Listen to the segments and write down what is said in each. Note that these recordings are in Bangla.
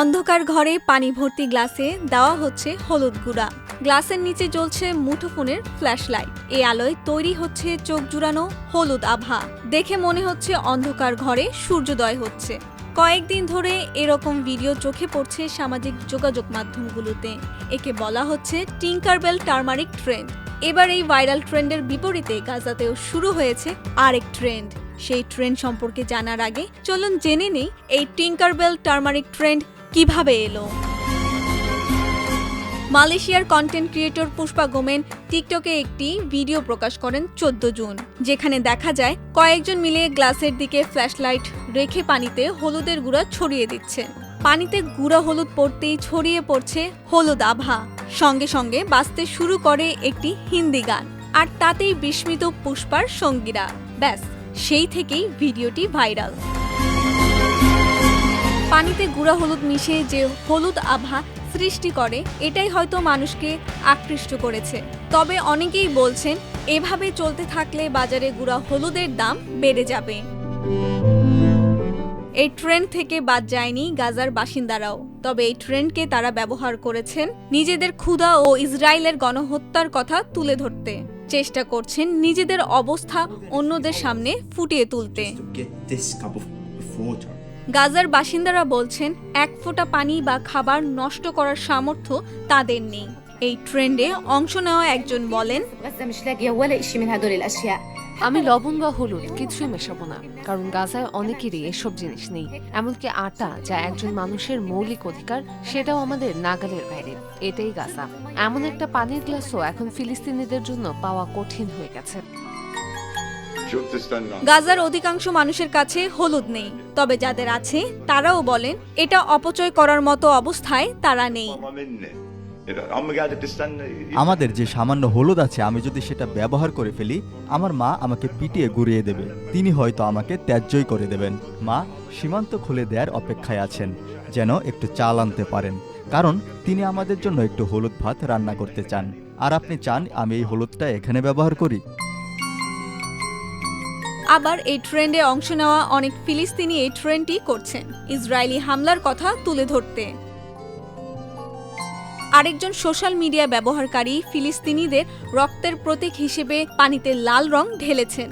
অন্ধকার ঘরে পানি ভর্তি গ্লাসে দেওয়া হচ্ছে হলুদ গুঁড়া। গ্লাসের নিচে জ্বলছে মুঠোফোনের ফ্ল্যাশ লাইট এই আলোয় তৈরি হচ্ছে চোখ জুড়ানো হলুদ আভা। দেখে মনে হচ্ছে অন্ধকার ঘরে সূর্যোদয় হচ্ছে। কয়েকদিন ধরে এরকম ভিডিও চোখে পড়ছে সামাজিক যোগাযোগ মাধ্যমগুলোতে। একে বলা হচ্ছে টিঙ্কারবেল টার্মারিক ট্রেন্ড। এবার এই ভাইরাল ট্রেন্ডের বিপরীতে গাজাতেও শুরু হয়েছে আরেক ট্রেন্ড। সেই ট্রেন্ড সম্পর্কে জানার আগে চলুন জেনে নেই এই টিঙ্কারবেল টার্মারিক ট্রেন্ড কীভাবে এলো? মালয়েশিয়ার কন্টেন্ট ক্রিয়েটর পুষ্পা গোমেন টিকটকে একটি ভিডিও প্রকাশ করেন চোদ্দ জুন, যেখানে দেখা যায় কয়েকজন মিলে গ্লাসের দিকে ফ্ল্যাশলাইট রেখে পানিতে হলুদের গুঁড়া ছড়িয়ে দিচ্ছে পানিতে গুঁড়া হলুদ পড়তেই ছড়িয়ে পড়ছে হলুদ আভা। সঙ্গে সঙ্গে বাঁচতে শুরু করে একটি হিন্দি গান, আর তাতেই বিস্মিত পুষ্পার সঙ্গীরা। ব্যাস, সেই থেকেই ভিডিওটি ভাইরাল পানিতে গুঁড়া হলুদ মিশিয়ে যে হলুদ আভা সৃষ্টি করে, এটাই হয়তো মানুষকে আকৃষ্ট করেছে। তবে অনেকেই বলছেন, এভাবে চলতে থাকলে বাজারে গুঁড়া হলুদের দাম বেড়ে যাবে। এই ট্রেন্ড থেকে বাদ যায়নি গাজার বাসিন্দারাও। তবে এই ট্রেন্ডকে তারা ব্যবহার করেছেন নিজেদের ক্ষুধা ও ইসরায়েলের গণহত্যার কথা তুলে ধরতে। চেষ্টা করছেন নিজেদের অবস্থা অন্যদের সামনে ফুটিয়ে তুলতে। গাজার বাসিন্দারা বলছেন, এক ফোঁটা পানি বা খাবার নষ্ট করার সামর্থ্য তাদের নেই। এই ট্রেন্ডে অংশ নেওয়া একজন বলেন, আমি লবণ বা হলুদ কিছুই মেশাবো না, কারণ গাজায় অনেকেরই এসব জিনিস নেই। এমনকি আটা, যা একজন মানুষের মৌলিক অধিকার, সেটাও আমাদের নাগালের বাইরে। এটাই গাজা। এমন একটা পানির গ্লাসও এখন ফিলিস্তিনিদের জন্য পাওয়া কঠিন হয়ে গেছে। গাজার অধিকাংশ মানুষের কাছে হলুদ নেই। তবে যাদের আছে তারাও বলেন এটা অপচয় করার মতো অবস্থায় তারা নেই। আমাদের যে সামান্য হলুদ আছে আমি যদি সেটা ব্যবহার করে ফেলি আমার মা আমাকে পিটিয়ে গুড়িয়ে দেবে। তিনি হয়তো আমাকে ত্যাজ্যই করে দেবেন। মা সীমান্ত খুলে দেওয়ার অপেক্ষায় আছেন যেন একটু চাল আনতে পারেন। কারণ তিনি আমাদের জন্য একটু হলুদ ভাত রান্না করতে চান। আর আপনি চান আমি এই হলুদটা এখানে ব্যবহার করি? আবার এই ট্রেন্ডে অংশ নেওয়া অনেক ফিলিস্তিনি এই ট্রেন্ডটি করছেন। ইসরায়েলি হামলার কথা তুলে ধরতে। আরেকজন সোশ্যাল মিডিয়া ব্যবহারকারী ফিলিস্তিনিদের রক্তের প্রতীক হিসেবে পানিতে লাল রং ঢেলেছেন।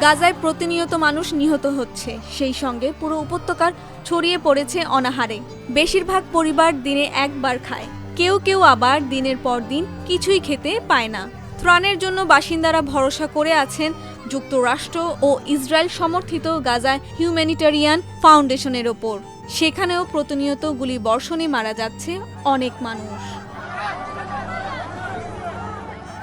গাজায় প্রতিনিয়ত মানুষ নিহত হচ্ছে। সেই সঙ্গে পুরো উপত্যকার ছড়িয়ে পড়েছে অনাহারে। বেশিরভাগ পরিবার দিনে একবার খায়। কেউ কেউ আবার দিনের পর দিন কিছুই খেতে পায় না। ত্রাণের জন্য বাসিন্দারা ভরসা করে আছেন যুক্তরাষ্ট্র ও ইসরায়েল সমর্থিত গাজায় হিউম্যানিটারিয়ান ফাউন্ডেশনের ওপর। সেখানেও প্রতিনিয়ত গুলি বর্ষণে মারা যাচ্ছে অনেক মানুষ।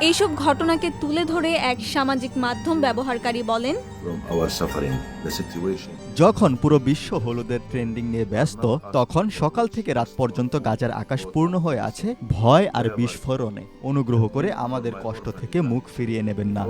এইসব ঘটনাকে তুলে ধরে এক সামাজিক মাধ্যম ব্যবহারকারী বলেন from our suffering, the situation. যখন পুরো বিশ্ব হলুদের ট্রেন্ডিং নিয়ে ব্যস্ত তখন সকাল থেকে রাত পর্যন্ত গাজার আকাশ পূর্ণ হয়ে আছে ভয় আর বিস্ফোরণে। অনুগ্রহ করে আমাদের কষ্ট থেকে মুখ ফিরিয়ে নেবেন না।